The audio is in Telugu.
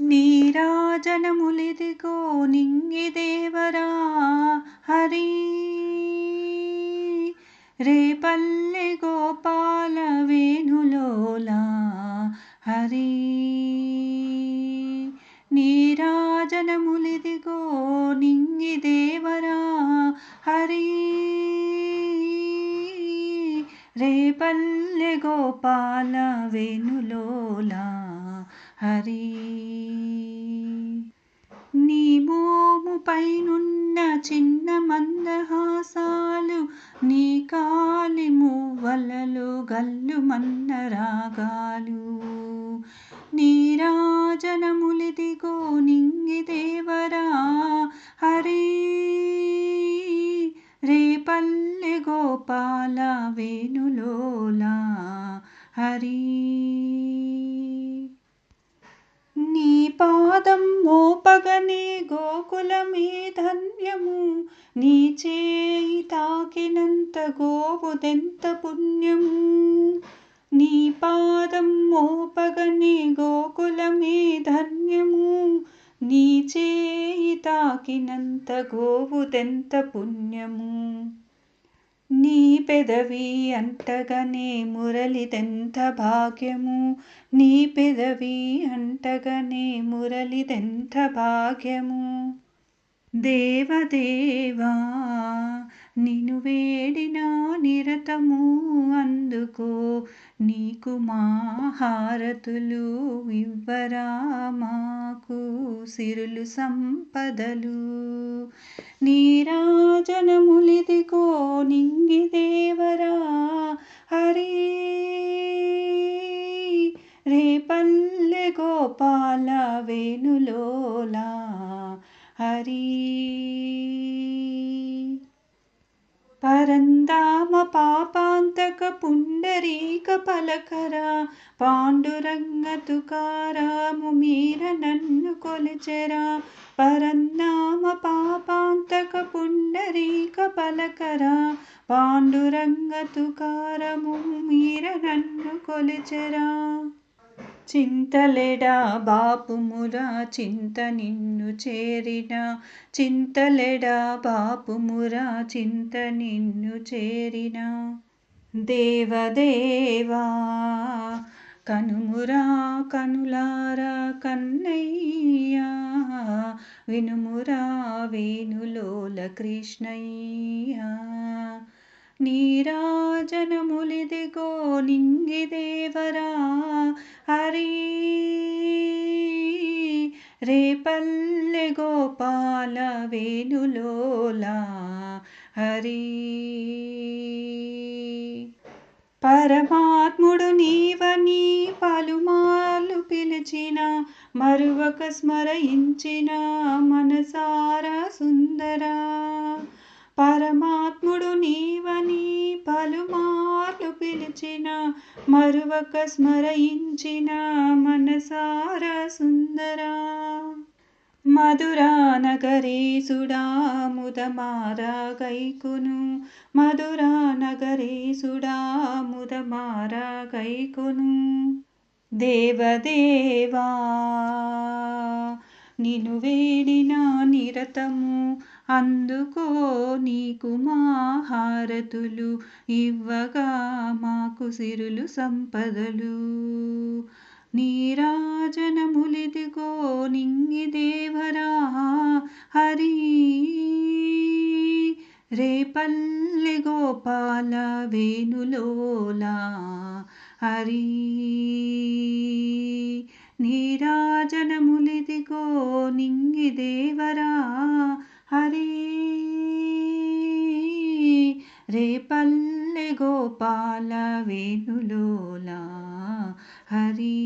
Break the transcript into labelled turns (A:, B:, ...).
A: నీరాజనములిదిగో నింగి దేవరా హరి. రేపల్లె గోపాల వేణులోలా హరి. నీరాజనములిదిగో నింగి దేవరా హరి. రేపల్లె గోపాల వేణులోలా హరి. నీ మోము పైనున్న చిన్న మందహాసాలు నీ కాలి మువ్వలలో గల్లు మన్న రాగాలు. నీరాజనములిదిగో నింగి దేవరా హరి. రేపల్లె గోపాల వేణులోలా హరి నీ పాదం మోపగనే గోకులమే ధన్యము నీ చేయి తాకినంత గోవుదెంత పుణ్యము. నీ పాదం మోపగనే గోకులమే ధన్యము నీ చేయి తాకినంత గోవుదెంత పుణ్యము. నీ పెదవి అంటగనే మురళిదెంత భాగ్యము? నీ పెదవి అంటగనే మురళిదెంత భాగ్యము? దేవదేవా నిను వేడిన నిరతము అందుకో నీకు మా హారతులు ఇవ్వరా మాకు సిరులు సంపదలు. నీరాజనములిదిగో నింగి దేవరా హరి రేపల్లె గోపాల వేణులోలా హరి పరందామ పాపాంతక పుండరీక పలకరా పాండురంగ తుకారాము మీర నన్ను కొలిచెరా పరందామ పాపాంతక పుండరీక పలకరా పాండురంగ తుకారము మీర నన్ను కొలిచెరా చింతలెడా బాపుమురా చింత నిన్ను చేరిన. చింతలెడా బాపుమురా చింత నిన్ను చేరిన. దేవదేవా కనుమురా కనులారా కన్నయ్యా. వినుమురా వేణులోల కృష్ణయ్యా. నీరాజనములిదిగో నింగి దేవరా. రేపల్లె గోపాల వేణులోలా హరి. పరమాత్ముడు నీవని పలుమార్లు పిలిచిన మరువక స్మరించిన మనసారా సుందరా. పరమాత్ముడు నీవని నిలిచిన మరువక స్మరించిన మనసారా సుందరా. మధురా నగరీసుడా ముదమారా గైకును మధురా నగరీసుడా ముదమారా గైకును దేవదేవా నిను వేడిన నిరతము అందుకో నీకు మా హారతులు ఇవ్వగా మాకు సిరులు సంపదలు. నీరాజనములిదిగో నింగి దేవరా హరి. రేపల్లె గోపాల వేణులోలా హరి. నీరాజనములిదిగో నింగి దేవరా హరి రేపల్లె గోపాల వేణులోలా హరి